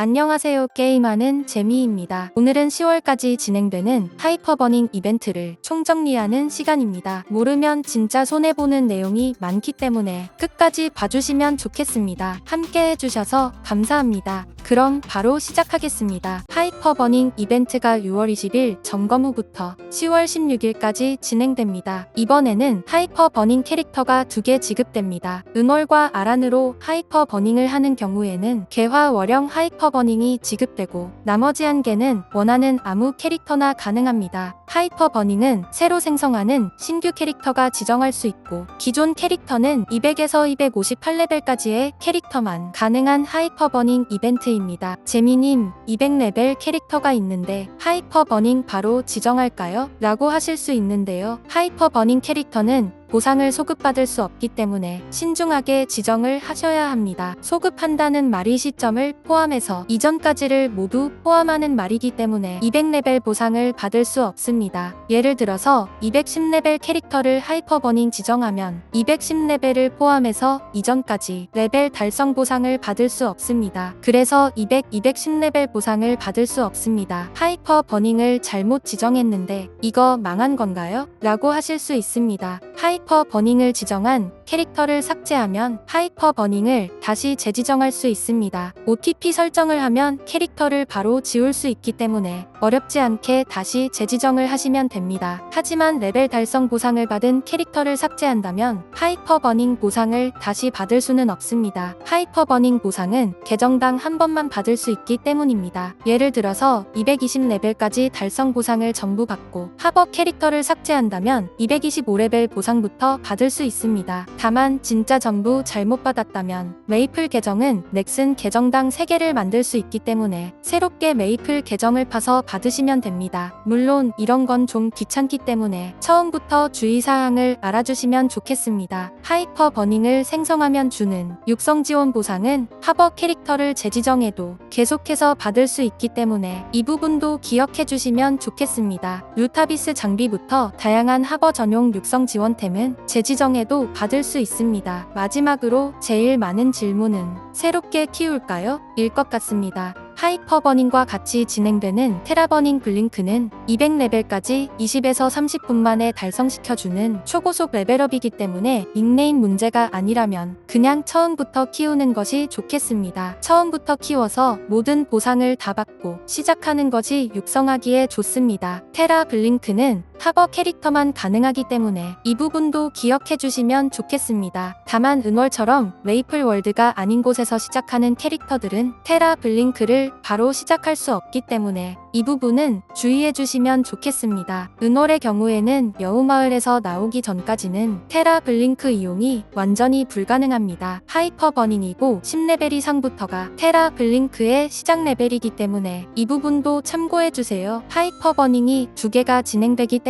안녕하세요. 게임하는 재미입니다. 오늘은 10월까지 진행되는 하이퍼버닝 이벤트를 총정리하는 시간입니다. 모르면 진짜 손해보는 내용이 많기 때문에 끝까지 봐주시면 좋겠습니다. 함께 해주셔서 감사합니다. 그럼 바로 시작하겠습니다. 하이퍼버닝 이벤트가 6월 20일 점검 후부터 10월 16일까지 진행됩니다. 이번에는 하이퍼버닝 캐릭터가 두개 지급됩니다. 은월과 아란으로 하이퍼버닝을 하는 경우에는 개화 월형 하이퍼 버닝이 지급되고 나머지 한 개는 원하는 아무 캐릭터나 가능합니다. 하이퍼버닝은 새로 생성하는 신규 캐릭터가 지정할 수 있고 기존 캐릭터는 200에서 258레벨까지의 캐릭터만 가능한 하이퍼버닝 이벤트입니다. 재미님 200레벨 캐릭터가 있는데 하이퍼버닝 바로 지정할까요? 라고 하실 수 있는데요. 하이퍼버닝 캐릭터는 보상을 소급받을 수 없기 때문에 신중하게 지정을 하셔야 합니다. 소급한다는 말이 시점을 포함해서 이전까지를 모두 포함하는 말이기 때문에 200레벨 보상을 받을 수 없습니다. 예를 들어서 210레벨 캐릭터를 하이퍼버닝 지정하면 210레벨을 포함해서 이전까지 레벨 달성 보상을 받을 수 없습니다. 그래서 200, 210레벨 보상을 받을 수 없습니다. 하이퍼 버닝을 잘못 지정했는데 이거 망한 건가요? 라고 하실 수 있습니다. 하이 퍼 버닝을 지정한 캐릭터를 삭제하면 하이퍼 버닝을 다시 재지정할 수 있습니다. OTP 설정을 하면 캐릭터를 바로 지울 수 있기 때문에 어렵지 않게 다시 재지정을 하시면 됩니다. 하지만 레벨 달성 보상을 받은 캐릭터를 삭제한다면 하이퍼 버닝 보상을 다시 받을 수는 없습니다. 하이퍼 버닝 보상은 계정당 한 번만 받을 수 있기 때문입니다. 예를 들어서 220레벨까지 달성 보상을 전부 받고 합업 캐릭터를 삭제한다면 225레벨 보상부터 받을 수 있습니다. 다만 진짜 전부 잘못 받았다면 메이플 계정은 넥슨 계정당 3개를 만들 수 있기 때문에 새롭게 메이플 계정을 파서 받으시면 됩니다. 물론 이런 건 좀 귀찮기 때문에 처음부터 주의사항을 알아주시면 좋겠습니다. 하이퍼 버닝을 생성하면 주는 육성 지원 보상은 합업 캐릭터를 재지정해도 계속해서 받을 수 있기 때문에 이 부분도 기억해 주시면 좋겠습니다. 루타비스 장비부터 다양한 합어 전용 육성 지원템 은 재지정해도 받을 수 있습니다. 마지막으로 제일 많은 질문은 새롭게 키울까요? 일 것 같습니다. 하이퍼버닝과 같이 진행되는 테라버닝 블링크는 200레벨까지 20에서 30분 만에 달성시켜주는 초고속 레벨업이기 때문에 닉네임 문제가 아니라면 그냥 처음부터 키우는 것이 좋겠습니다. 처음부터 키워서 모든 보상을 다 받고 시작하는 것이 육성하기에 좋습니다. 테라 블링크는 합어 캐릭터만 가능하기 때문에 이 부분도 기억해 주시면 좋겠습니다. 다만 은월처럼 메이플 월드가 아닌 곳에서 시작하는 캐릭터들은 테라 블링크를 바로 시작할 수 없기 때문에 이 부분은 주의해 주시면 좋겠습니다. 은월의 경우에는 여우마을에서 나오기 전까지는 테라 블링크 이용이 완전히 불가능합니다. 하이퍼 버닝이고 10레벨 이상부터가 테라 블링크의 시작 레벨이기 때문에 이 부분도 참고해 주세요. 하이퍼 버닝이 두 개가 진행되기 때문에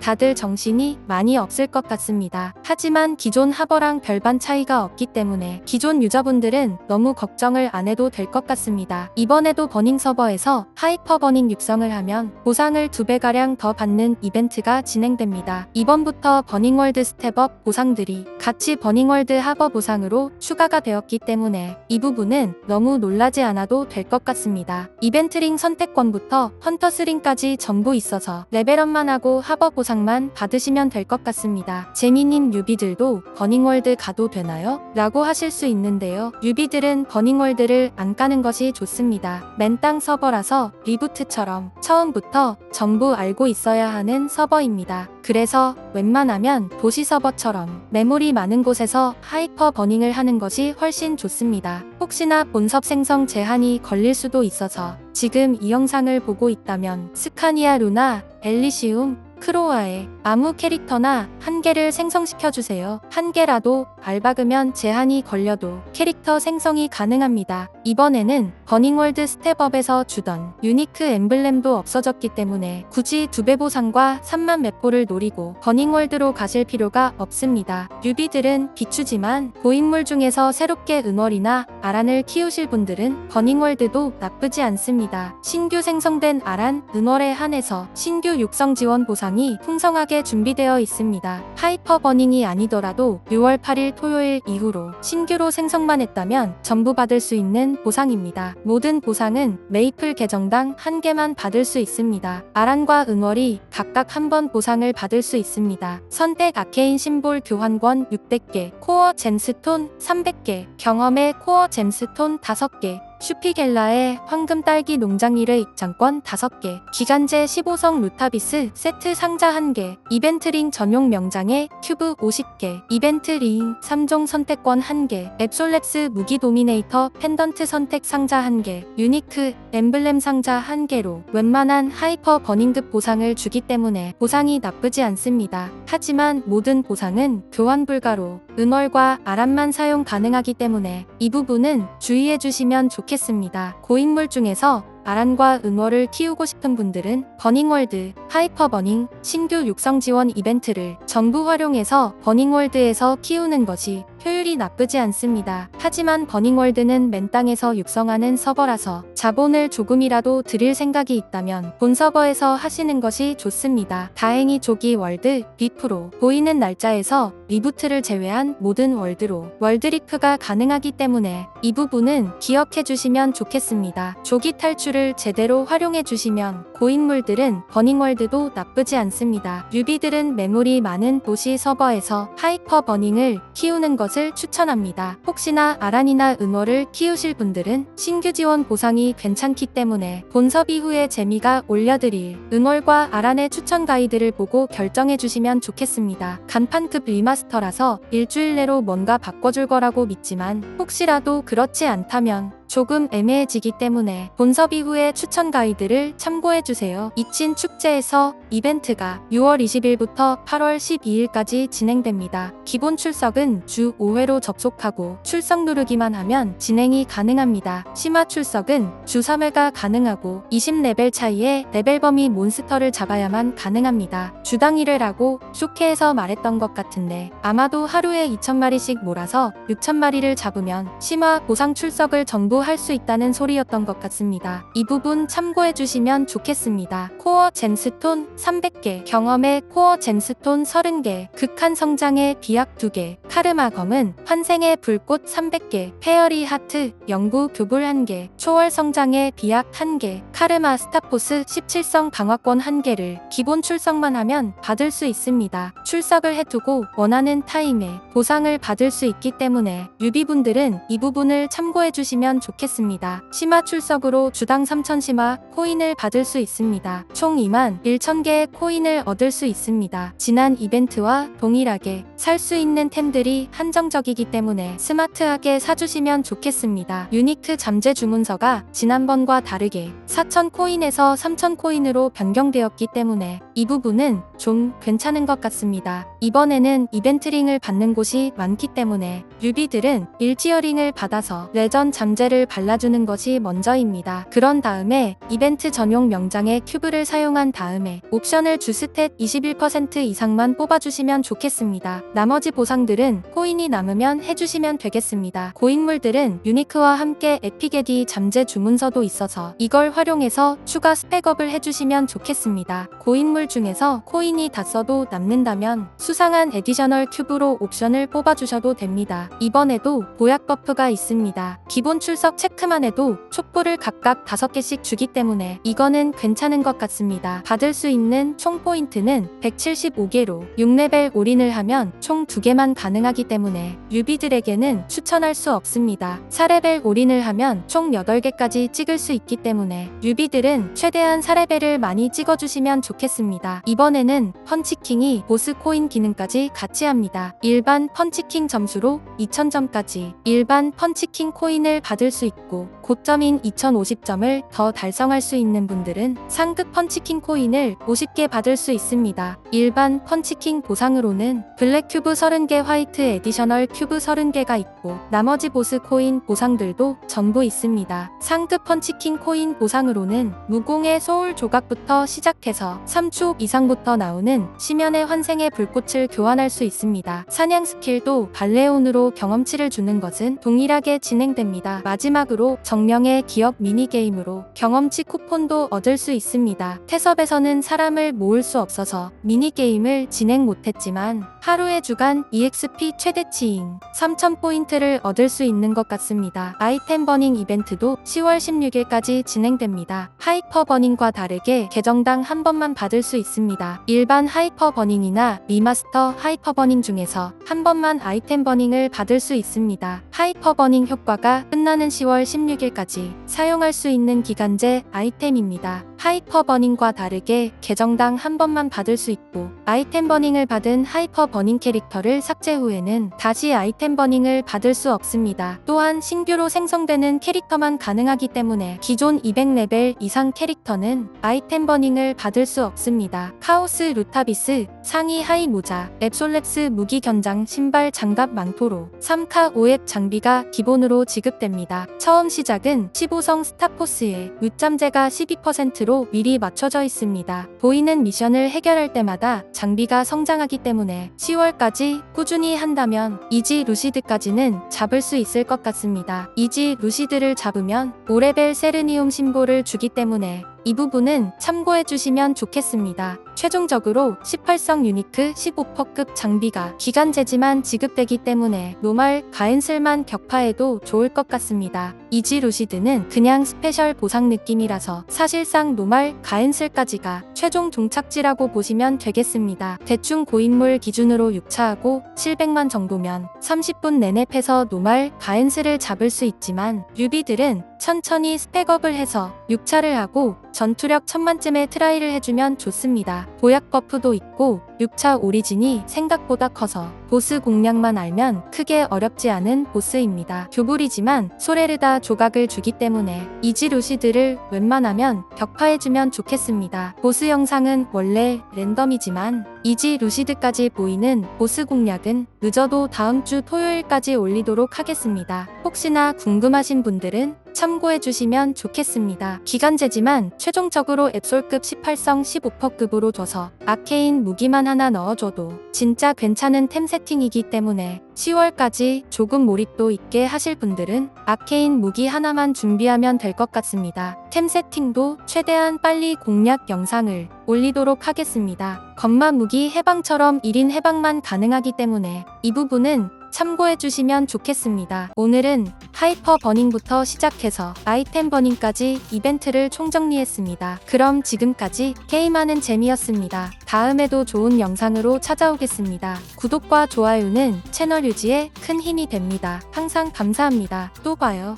다들 정신이 많이 없을 것 같습니다. 하지만 기존 하버랑 별반 차이가 없기 때문에 기존 유저분들은 너무 걱정을 안 해도 될 것 같습니다. 이번에도 버닝 서버에서 하이퍼 버닝 육성을 하면 보상을 두 배가량 더 받는 이벤트가 진행됩니다. 이번부터 버닝월드 스텝업 보상들이 같이 버닝월드 하버 보상으로 추가가 되었기 때문에 이 부분은 너무 놀라지 않아도 될 것 같습니다. 이벤트링 선택권부터 헌터스링까지 전부 있어서 레벨업만 하고 하버 보상만 받으시면 될 것 같습니다. 재미님 뉴비들도 버닝월드 가도 되나요? 라고 하실 수 있는데요. 뉴비들은 버닝월드를 안 까는 것이 좋습니다. 맨땅 서버라서 리부트처럼 처음부터 전부 알고 있어야 하는 서버입니다. 그래서 웬만하면 도시 서버처럼 메모리 많은 곳에서 하이퍼 버닝을 하는 것이 훨씬 좋습니다. 혹시나 본섭 생성 제한이 걸릴 수도 있어서 지금 이 영상을 보고 있다면 스카니아 루나, 엘리시움, 크로아의 아무 캐릭터나 한 개를 생성시켜주세요. 한 개라도 밟박으면 제한이 걸려도 캐릭터 생성이 가능합니다. 이번에는 버닝월드 스텝업에서 주던 유니크 엠블렘도 없어졌기 때문에 굳이 두배 보상과 3만 맵보를 노리고 버닝월드로 가실 필요가 없습니다. 뉴비들은 비추지만 고인물 중에서 새롭게 은월이나 아란을 키우실 분들은 버닝월드도 나쁘지 않습니다. 신규 생성된 아란, 은월에 한해서 신규 육성 지원 보상 보상이 풍성하게 준비되어 있습니다. 하이퍼 버닝이 아니더라도 6월 8일 토요일 이후로 신규로 생성만 했다면 전부 받을 수 있는 보상입니다. 모든 보상은 메이플 계정당 한 개만 받을 수 있습니다. 아란과 은월이 각각 한 번 보상을 받을 수 있습니다. 선택 아케인 심볼 교환권 600개, 코어 잼스톤 300개, 경험의 코어 잼스톤 5개, 슈피겔라의 황금 딸기 농장 일회 입장권 5개, 기간제 15성 루타비스 세트 상자 1개, 이벤트링 전용 명장의 큐브 50개, 이벤트링 3종 선택권 1개, 앱솔랩스 무기 도미네이터 펜던트 선택 상자 1개, 유니크 엠블렘 상자 1개로 웬만한 하이퍼 버닝급 보상을 주기 때문에 보상이 나쁘지 않습니다. 하지만 모든 보상은 교환 불가로 은월과 아람만 사용 가능하기 때문에 이 부분은 주의해 주시면 좋겠습니다. 고인물 중에서 아란과 은월을 키우고 싶은 분들은 버닝월드, 하이퍼 버닝, 신규 육성 지원 이벤트를 전부 활용해서 버닝월드에서 키우는 것이 효율이 나쁘지 않습니다. 하지만 버닝월드는 맨땅에서 육성하는 서버라서 자본을 조금이라도 드릴 생각이 있다면 본 서버에서 하시는 것이 좋습니다. 다행히 조기 월드, 비프로 보이는 날짜에서 리부트를 제외한 모든 월드로 월드리프가 가능하기 때문에 이 부분은 기억해 주시면 좋겠습니다. 조기 탈출을 제대로 활용해 주시면 고인물들은 버닝월드도 나쁘지 않습니다. 유비들은 메모리 많은 도시 서버에서 하이퍼 버닝을 키우는 것을 추천합니다. 혹시나 아란이나 은월을 키우실 분들은 신규 지원 보상이 괜찮기 때문에 본섭 이후에 재미가 올려드릴 은월과 아란의 추천 가이드를 보고 결정해 주시면 좋겠습니다. 간판급 리마스터라서 일주일 내로 뭔가 바꿔줄 거라고 믿지만 혹시라도 그렇지 않다면 조금 애매해지기 때문에 본섭 이후의 추천 가이드를 참고해주세요. 이친 축제에서 이벤트가 6월 20일부터 8월 12일까지 진행됩니다. 기본 출석은 주 5회로 접속하고 출석 누르기만 하면 진행이 가능합니다. 심화 출석은 주 3회가 가능하고 20레벨 차이에 레벨 범위 몬스터를 잡아야만 가능합니다. 주당 1회라고 쇼케에서 말했던 것 같은데 아마도 하루에 2,000마리씩 몰아서 6,000마리를 잡으면 심화 보상 출석을 전부 할 수 있다는 소리였던 것 같습니다. 이 부분 참고해 주시면 좋겠습니다. 코어 잼스톤 300개, 경험의 코어 잼스톤 30개, 극한 성장의 비약 2개, 카르마 검은 환생의 불꽃 300개, 페어리 하트, 영구 교불 1개, 초월 성장의 비약 1개, 카르마 스타포스 17성 강화권 1개를 기본 출석만 하면 받을 수 있습니다. 출석을 해두고 원하는 타임에 보상을 받을 수 있기 때문에 유비분들은 이 부분을 참고해 주시면 좋겠습니다. 심화 출석으로 주당 3,000 심화 코인을 받을 수 있습니다. 총 2만 1,000개의 코인을 얻을 수 있습니다. 지난 이벤트와 동일하게 살 수 있는 템들 이 한정적이기 때문에 스마트하게 사주시면 좋겠습니다. 유니크 잠재 주문서가 지난번과 다르게 4,000 코인에서 3,000 코인으로 변경되었기 때문에 이 부분은 좀 괜찮은 것 같습니다. 이번에는 이벤트링을 받는 곳이 많기 때문에 유비들은 일티어링을 받아서 레전 잠재를 발라주는 것이 먼저입니다. 그런 다음에 이벤트 전용 명장의 큐브를 사용한 다음에 옵션을 주스탯 21% 이상만 뽑아주시면 좋겠습니다. 나머지 보상들은 코인이 남으면 해주시면 되겠습니다. 고인물들은 유니크와 함께 에피게디 잠재 주문서도 있어서 이걸 활용해서 추가 스펙업을 해주시면 좋겠습니다. 고인물 중에서 코인이 다 써도 남는다면 수상한 에디셔널 큐브로 옵션을 뽑아주셔도 됩니다. 이번에도 보약 버프가 있습니다. 기본 출석 체크만 해도 촛불을 각각 5개씩 주기 때문에 이거는 괜찮은 것 같습니다. 받을 수 있는 총 포인트는 175개로 6레벨 올인을 하면 총 2개만 가능 하기 때문에 유비들에게는 추천할 수 없습니다. 4레벨 올인을 하면 총 8개까지 찍을 수 있기 때문에 유비들은 최대한 4레벨을 많이 찍어주시면 좋겠습니다. 이번에는 펀치킹이 보스 코인 기능까지 같이 합니다. 일반 펀치킹 점수로 2000점까지 일반 펀치킹 코인을 받을 수 있고 고점인 2050점을 더 달성할 수 있는 분들은 상급 펀치킹 코인을 50개 받을 수 있습니다. 일반 펀치킹 보상으로는 블랙 큐브 30개 화이트 에디셔널 큐브 30개가 있고 나머지 보스 코인 보상들도 전부 있습니다. 상급 펀치킹 코인 보상으로는 무공의 소울 조각부터 시작해서 3초 이상부터 나오는 시면의 환생의 불꽃을 교환할 수 있습니다. 사냥 스킬도 발레온으로 경험치를 주는 것은 동일하게 진행됩니다. 마지막 마지막으로 정령의 기업 미니게임으로 경험치 쿠폰도 얻을 수 있습니다. 태섭에서는 사람을 모을 수 없어서 미니게임을 진행 못했지만 하루에 주간 EXP 최대치인 3000포인트를 얻을 수 있는 것 같습니다. 아이템 버닝 이벤트도 10월 16일까지 진행됩니다. 하이퍼 버닝과 다르게 계정당 한 번만 받을 수 있습니다. 일반 하이퍼 버닝이나 리마스터 하이퍼 버닝 중에서 한 번만 아이템 버닝을 받을 수 있습니다. 하이퍼 버닝 효과가 끝나는 10월 16일까지 사용할 수 있는 기간제 아이템입니다. 하이퍼 버닝과 다르게 계정당 한 번만 받을 수 있고 아이템 버닝을 받은 하이퍼 버닝 캐릭터를 삭제 후에는 다시 아이템 버닝을 받을 수 없습니다. 또한 신규로 생성되는 캐릭터만 가능하기 때문에 기존 200레벨 이상 캐릭터는 아이템 버닝을 받을 수 없습니다. 카오스 루타비스 상의 하이 모자 앱솔랩스 무기 견장 신발 장갑 망토로 3카 5앱 장 비가 기본으로 지급됩니다. 처음 시작은 15성 스타포스에 윗잠재가 12%로 미리 맞춰져 있습니다. 보이는 미션을 해결할 때마다 장비가 성장하기 때문에 10월까지 꾸준히 한다면 이지 루시드까지는 잡을 수 있을 것 같습니다. 이지 루시드를 잡으면 5레벨 세르니움 심보를 주기 때문에 이 부분은 참고해 주시면 좋겠습니다. 최종적으로 18성 유니크 15%급 장비가 기간제지만 지급되기 때문에 노말 가엔슬만 격파해도 좋을 것 같습니다. 이지 루시드는 그냥 스페셜 보상 느낌이라서 사실상 노말 가엔슬까지가 최종 종착지라고 보시면 되겠습니다. 대충 고인물 기준으로 6차하고 700만 정도면 30분 내내 패서 노말 가엔슬을 잡을 수 있지만 류비들은 천천히 스펙업을 해서 6차를 하고 전투력 천만쯤에 트라이를 해주면 좋습니다. 보약 버프도 있고 6차 오리진이 생각보다 커서 보스 공략만 알면 크게 어렵지 않은 보스입니다. 교불이지만 소레르다 조각을 주기 때문에 이지 루시드를 웬만하면 격파해주면 좋겠습니다. 보스 영상은 원래 랜덤이지만 이지 루시드까지 보이는 보스 공략은 늦어도 다음 주 토요일까지 올리도록 하겠습니다. 혹시나 궁금하신 분들은 참고해 주시면 좋겠습니다. 기간제지만 최종적으로 앱솔급 18성 15%급으로 줘서 아케인 무기만 하나 넣어줘도 진짜 괜찮은 템 세팅이기 때문에 10월까지 조금 몰입도 있게 하실 분들은 아케인 무기 하나만 준비하면 될 것 같습니다. 템 세팅도 최대한 빨리 공략 영상을 올리도록 하겠습니다. 건마 무기 해방처럼 1인 해방만 가능하기 때문에 이 부분은 참고해 주시면 좋겠습니다. 오늘은 하이퍼 버닝부터 시작해서 아이템 버닝까지 이벤트를 총정리했습니다. 그럼 지금까지 게임하는 재미였습니다. 다음에도 좋은 영상으로 찾아오겠습니다. 구독과 좋아요는 채널 유지에 큰 힘이 됩니다. 항상 감사합니다. 또 봐요.